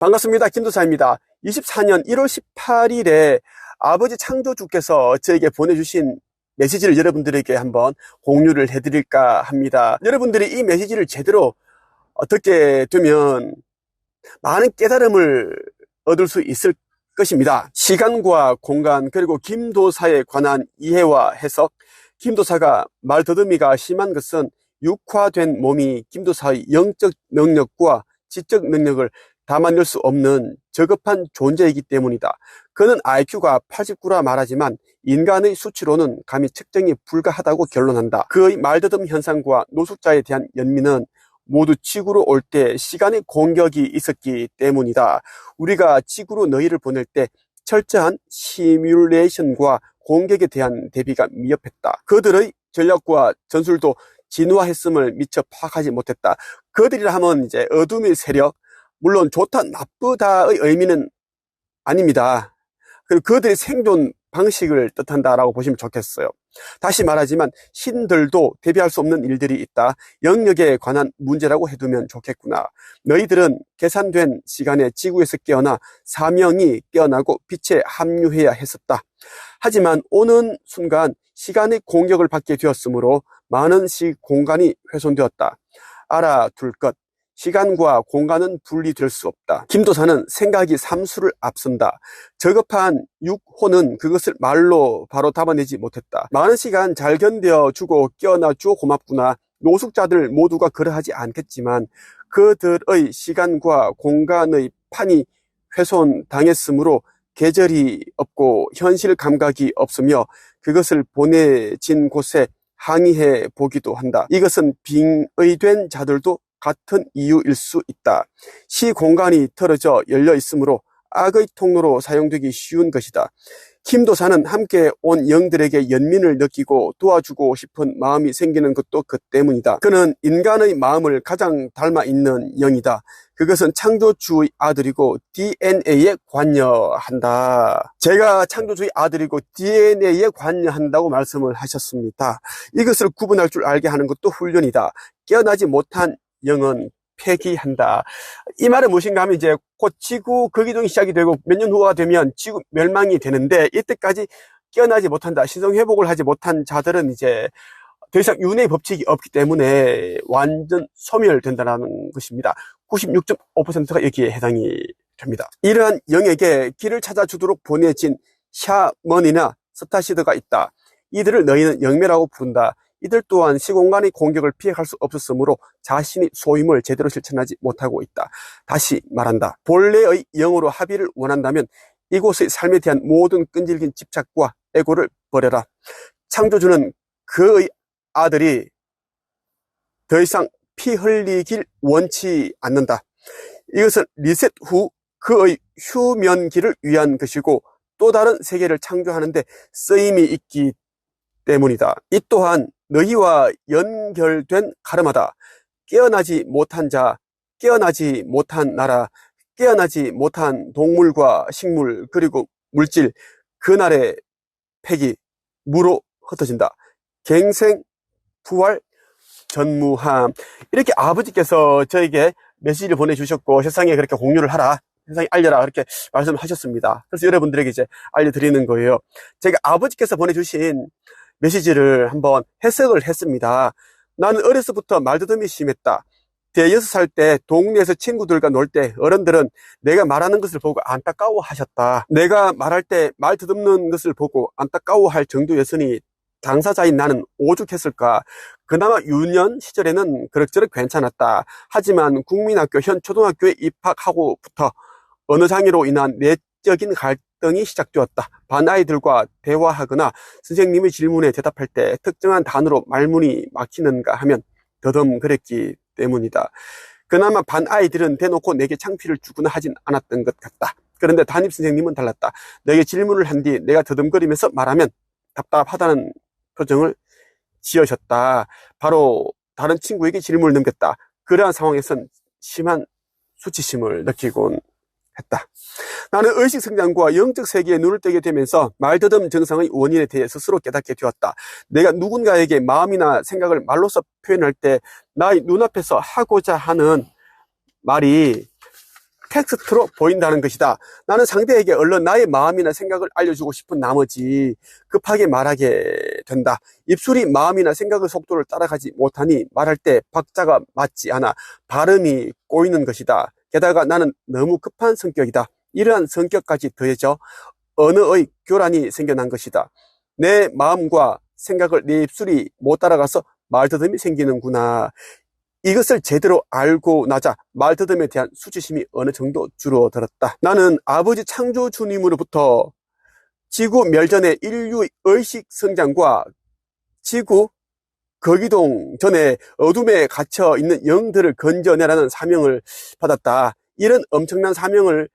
반갑습니다. 김도사입니다. 24년 1월 18일에 아버지 창조주께서 저에게 보내주신 메시지를 여러분들에게 한번 공유를 해드릴까 합니다. 여러분들이 이 메시지를 제대로 듣게 되면 많은 깨달음을 얻을 수 있을 것입니다. 시간과 공간 그리고 김도사에 관한 이해와 해석 김도사가 말 더듬이가 심한 것은 육화된 몸이 김도사의 영적 능력과 지적 능력을 담아낼 수 없는 저급한 존재이기 때문이다. 그는 IQ가 89라 말하지만 인간의 수치로는 감히 측정이 불가하다고 결론한다. 그의 말더듬 현상과 노숙자에 대한 연민은 모두 지구로 올 때 시간의 공격이 있었기 때문이다. 우리가 지구로 너희를 보낼 때 철저한 시뮬레이션과 공격에 대한 대비가 미흡했다. 그들의 전략과 전술도 진화했음을 미처 파악하지 못했다. 그들이라 하면 이제 어둠의 세력, 물론 좋다, 나쁘다의 의미는 아닙니다. 그리고 그들의 생존 방식을 뜻한다라고 보시면 좋겠어요. 다시 말하지만 신들도 대비할 수 없는 일들이 있다. 영역에 관한 문제라고 해두면 좋겠구나. 너희들은 계산된 시간에 지구에서 깨어나 사명이 깨어나고 빛에 합류해야 했었다. 하지만 오는 순간 시간의 공격을 받게 되었으므로 많은 시 공간이 훼손되었다. 알아둘 것. 시간과 공간은 분리될 수 없다. 김도사는 생각이 삼수를 앞선다. 저급한 육호는 그것을 말로 바로 담아내지 못했다. 많은 시간 잘 견뎌주고 깨어나 주어 고맙구나. 노숙자들 모두가 그러하지 않겠지만 그들의 시간과 공간의 판이 훼손당했으므로 계절이 없고 현실 감각이 없으며 그것을 보내진 곳에 항의해 보기도 한다. 이것은 빙의된 자들도 같은 이유일 수 있다. 시 공간이 틀어져 열려 있으므로 악의 통로로 사용되기 쉬운 것이다. 김도사는 함께 온 영들에게 연민을 느끼고 도와주고 싶은 마음이 생기는 것도 그 때문이다. 그는 인간의 마음을 가장 닮아 있는 영이다. 그것은 창조주의 아들이고 DNA에 관여한다. 제가 창조주의 아들이고 DNA에 관여한다고 말씀을 하셨습니다. 이것을 구분할 줄 알게 하는 것도 훈련이다. 깨어나지 못한 영은 폐기한다. 이 말은 무엇인가 하면 이제 곧 지구 거기동이 시작이 되고 몇 년 후가 되면 지구 멸망이 되는데 이때까지 깨어나지 못한다. 신성 회복을 하지 못한 자들은 이제 더 이상 윤회의 법칙이 없기 때문에 완전 소멸된다는 것입니다. 96.5%가 여기에 해당이 됩니다. 이러한 영에게 길을 찾아주도록 보내진 샤먼이나 스타시드가 있다. 이들을 너희는 영매라고 부른다. 이들 또한 시공간의 공격을 피해갈 수 없었으므로 자신이 소임을 제대로 실천하지 못하고 있다. 다시 말한다. 본래의 영으로 합의를 원한다면 이곳의 삶에 대한 모든 끈질긴 집착과 애고를 버려라. 창조주는 그의 아들이 더 이상 피 흘리길 원치 않는다. 이것은 리셋 후 그의 휴면기를 위한 것이고 또 다른 세계를 창조하는데 쓰임이 있기 때문이다. 이 또한 너희와 연결된 가르마다. 깨어나지 못한 자, 깨어나지 못한 나라, 깨어나지 못한 동물과 식물, 그리고 물질, 그날의 폐기, 무로 흩어진다. 갱생, 부활, 전무함. 이렇게 아버지께서 저에게 메시지를 보내주셨고 세상에 그렇게 공유를 하라. 세상에 알려라. 그렇게 말씀하셨습니다. 그래서 여러분들에게 이제 알려드리는 거예요. 제가 아버지께서 보내주신 메시지를 한번 해석을 했습니다. 나는 어려서부터 말더듬이 심했다. 대여섯 살 때 동네에서 친구들과 놀 때 어른들은 내가 말하는 것을 보고 안타까워 하셨다. 내가 말할 때 말 더듬는 것을 보고 안타까워 할 정도였으니 당사자인 나는 오죽했을까. 그나마 유년 시절에는 그럭저럭 괜찮았다. 하지만 국민학교 현 초등학교에 입학하고부터 어느 장애로 인한 내적인 갈등 이 시작되었다. 반 아이들과 대화하거나 선생님의 질문에 대답할 때 특정한 단어로 말문이 막히는가 하면 더듬 그랬기 때문이다. 그나마 반 아이들은 대놓고 내게 창피를 주거나 하진 않았던 것 같다. 그런데 담임 선생님은 달랐다. 내게 질문을 한 뒤 내가 더듬거리면서 말하면 답답하다는 표정을 지으셨다. 바로 다른 친구에게 질문을 넘겼다. 그러한 상황에선 심한 수치심을 느끼곤 했다. 나는 의식 성장과 영적 세계에 눈을 뜨게 되면서 말더듬 증상의 원인에 대해 스스로 깨닫게 되었다. 내가 누군가에게 마음이나 생각을 말로서 표현할 때 나의 눈앞에서 하고자 하는 말이 텍스트로 보인다는 것이다. 나는 상대에게 얼른 나의 마음이나 생각을 알려주고 싶은 나머지 급하게 말하게 된다. 입술이 마음이나 생각의 속도를 따라가지 못하니 말할 때 박자가 맞지 않아 발음이 꼬이는 것이다. 게다가 나는 너무 급한 성격이다. 이러한 성격까지 더해져 언어의 교란이 생겨난 것이다. 내 마음과 생각을 내 입술이 못 따라가서 말더듬이 생기는구나. 이것을 제대로 알고 나자 말더듬에 대한 수치심이 어느 정도 줄어들었다. 나는 아버지 창조 주님으로부터 지구 멸전의 인류의 의식 성장과 지구 거기동 전에 어둠에 갇혀 있는 영들을 건져내라는 사명을 받았다. 이런 엄청난 사명을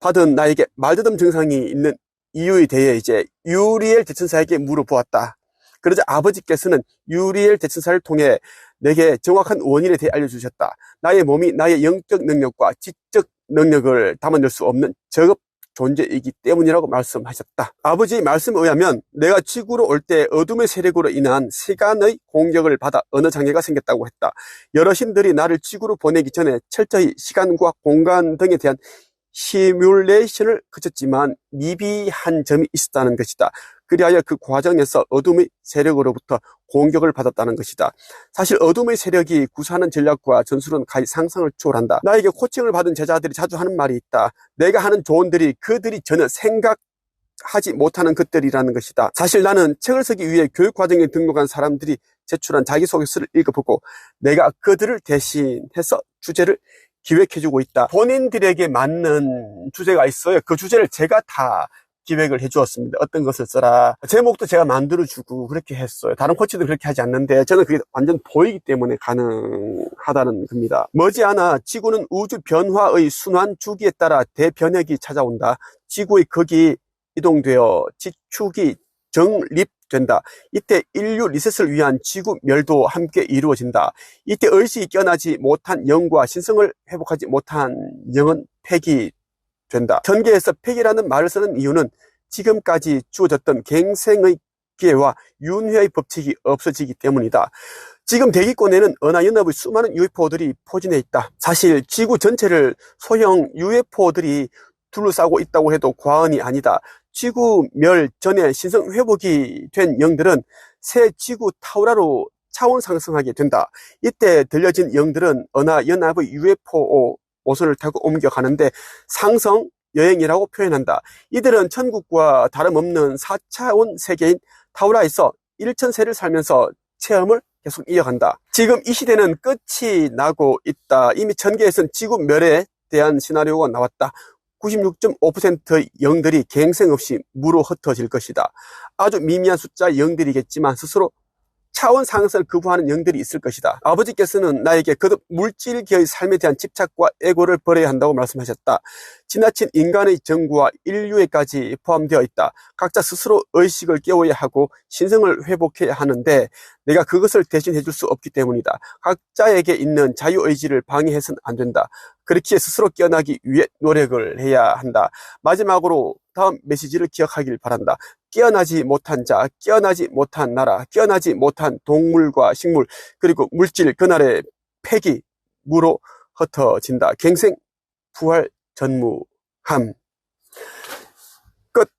받은 나에게 말더듬 증상이 있는 이유에 대해 이제 유리엘 대천사에게 물어보았다. 그러자 아버지께서는 유리엘 대천사를 통해 내게 정확한 원인에 대해 알려주셨다. 나의 몸이 나의 영적 능력과 지적 능력을 담아낼 수 없는 저급 존재이기 때문이라고 말씀하셨다. 아버지의 말씀에 의하면 내가 지구로 올 때 어둠의 세력으로 인한 시간의 공격을 받아 언어 장애가 생겼다고 했다. 여러 신들이 나를 지구로 보내기 전에 철저히 시간과 공간 등에 대한 시뮬레이션을 거쳤지만 미비한 점이 있었다는 것이다. 그리하여 그 과정에서 어둠의 세력으로부터 공격을 받았다는 것이다. 사실 어둠의 세력이 구사하는 전략과 전술은 가히 상상을 초월한다. 나에게 코칭을 받은 제자들이 자주 하는 말이 있다. 내가 하는 조언들이 그들이 전혀 생각 하지 못하는 것들이라는 것이다. 사실 나는 책을 쓰기 위해 교육 과정에 등록한 사람들이 제출한 자기소개서를 읽어보고 내가 그들을 대신해서 주제를 기획해주고 있다. 본인들에게 맞는 주제가 있어요. 그 주제를 제가 다 기획을 해주었습니다. 어떤 것을 써라. 제목도 제가 만들어주고 그렇게 했어요. 다른 코치도 그렇게 하지 않는데 저는 그게 완전 보이기 때문에 가능하다는 겁니다. 머지않아 지구는 우주 변화의 순환 주기에 따라 대변혁이 찾아온다. 지구의 극이 이동되어 지축이 정립 된다. 이때 인류 리셋을 위한 지구 멸도 함께 이루어진다. 이때 의식이 깨어나지 못한 영과 신성을 회복하지 못한 영은 폐기된다. 전개에서 폐기라는 말을 쓰는 이유는 지금까지 주어졌던 갱생의 기회와 윤회의 법칙이 없어지기 때문이다. 지금 대기권에는 은하연합의 수많은 UFO들이 포진해 있다. 사실 지구 전체를 소형 UFO들이 둘러싸고 있다고 해도 과언이 아니다. 지구 멸 전에 신성 회복이 된 영들은 새 지구 타우라로 차원 상승하게 된다. 이때 들려진 영들은 은하 연합의 UFO 모선을 타고 옮겨 가는데 상성 여행이라고 표현한다. 이들은 천국과 다름없는 4차원 세계인 타우라에서 1천세를 살면서 체험을 계속 이어간다. 지금 이 시대는 끝이 나고 있다. 이미 전개에선 지구 멸에 대한 시나리오가 나왔다. 96.5%의 영들이 갱생 없이 무로 흩어질 것이다. 아주 미미한 숫자 영들이겠지만 스스로 차원 상승을 거부하는 영들이 있을 것이다. 아버지께서는 나에게 거듭 물질계의 삶에 대한 집착과 애고를 버려야 한다고 말씀하셨다. 지나친 인간의 정구와 인류에까지 포함되어 있다. 각자 스스로 의식을 깨워야 하고 신성을 회복해야 하는데 내가 그것을 대신 해 줄 수 없기 때문이다. 각자에게 있는 자유의지를 방해해서는 안 된다. 그렇기에 스스로 깨어나기 위해 노력을 해야 한다. 마지막으로 다음 메시지를 기억하길 바란다. 깨어나지 못한 자, 깨어나지 못한 나라, 깨어나지 못한 동물과 식물, 그리고 물질 그날의 폐기, 무로 흩어진다. 갱생, 부활, 전무함. 끝.